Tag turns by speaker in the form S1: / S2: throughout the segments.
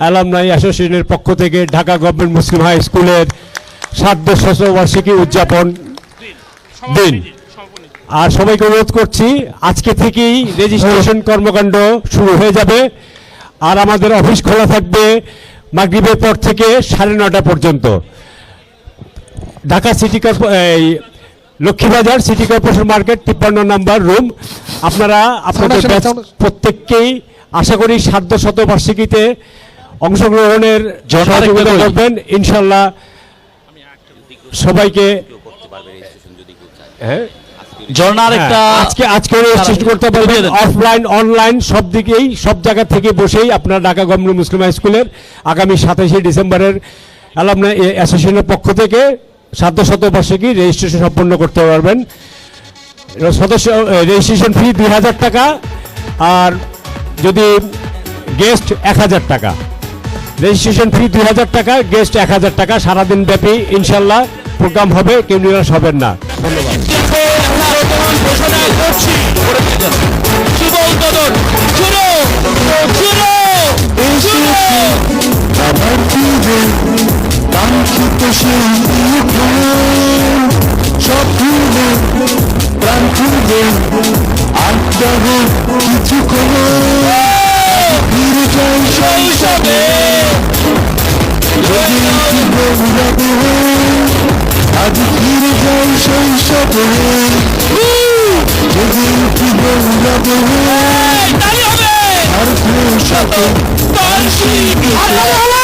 S1: Alumni অ্যাসোসিয়েশনের পক্ষ থেকে ঢাকা গভর্নমেন্ট মুসলিম হাই স্কুলের সাধ্য শতবার্ষিকী উদযাপন দিন। আর সবাইকে অনুরোধ করছি আজকে থেকেই রেজিস্ট্রেশন কর্মকাণ্ড শুরু হয়ে যাবে। আর আমাদের অফিস খোলা থাকবে মাগরিবের পর থেকে সাড়ে নটা পর্যন্ত। ঢাকা সিটি কর্পো এই লক্ষ্মীবাজার সিটি কর্পোরেশন মার্কেট তিপ্পান্ন নাম্বার রুম আপনারা আপনাদের। প্রত্যেককেই আশা করি সাধ্য শতবার্ষিকীতে অংশগ্রহণের সহযোগিতা করবেন ইনশাল্লাহ সবাইকে হ্যাঁ?
S2: একটা
S1: হ্যাঁ, আজকে আজকে করতে পারবেন অফলাইন অনলাইন সব দিকেই সব জায়গা থেকে বসেই আপনারা ঢাকা গভর্নমেন্ট মুসলিম হাই স্কুলের আগামী সাতাশে ডিসেম্বরের অ্যালামনা অ্যাসোসিয়েশনের পক্ষ থেকে সাধ্য শতবার্ষিকী রেজিস্ট্রেশন সম্পন্ন করতে পারবেন। সদস্য রেজিস্ট্রেশন ফি দুই হাজার টাকা আর যদি গেস্ট এক হাজার টাকা। রেজিস্ট্রেশন ফি দুই হাজার টাকা গেস্ট এক হাজার টাকা, সারাদিন ব্যাপী, ইনশাল্লাহ প্রোগ্রাম হবে, কেউ নিরাশ হবেন না।
S2: ঘোষণা করছি শুভ শৈশবে
S3: যদি গৌরবে
S2: এই, তাই হবে
S3: আর সাথে
S2: বার্ষিক তালে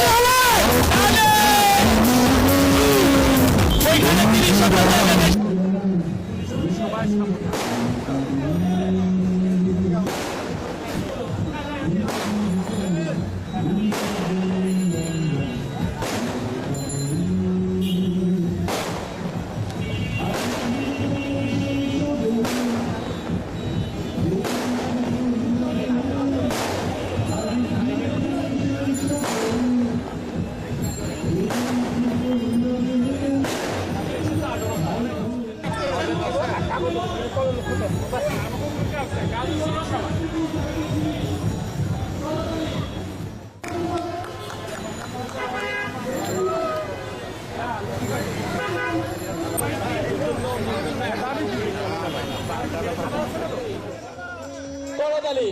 S4: করতালি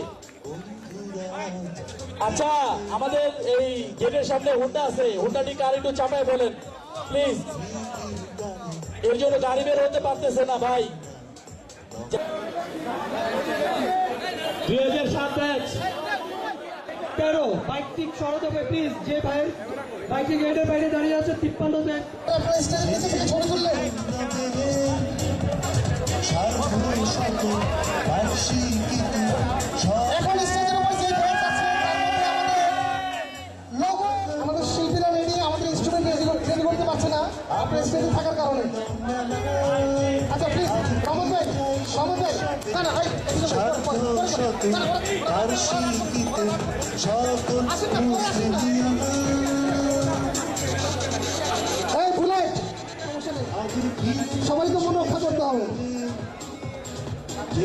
S4: আচ্ছা আমাদের এই গেটের সামনে হুন্ডা আছে। হুন্ডাটি কার একটু চাপায় বলেন প্লিজ এর জন্য গাড়ি বের হতে পারতেছে না ভাই। দুই হাজার সাত ব্যাচ।
S5: তেরো বাইকটি সরাতে হবে প্লিজ যে ভাই বাইকটি গেটের বাইরে দাঁড়িয়ে আছে তিপ্পান্ন ব্যাগ
S6: আপনার স্টেজে থাকার কারণে আচ্ছা প্লিজ সমদ ভাই সমদ ভাই না না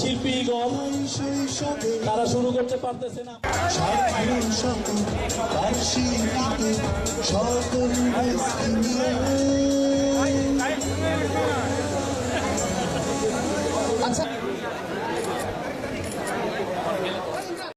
S4: শিল্পীগণ
S3: শৈশব
S4: উৎসবে
S2: তারা শুরু করতে পারতেছে না।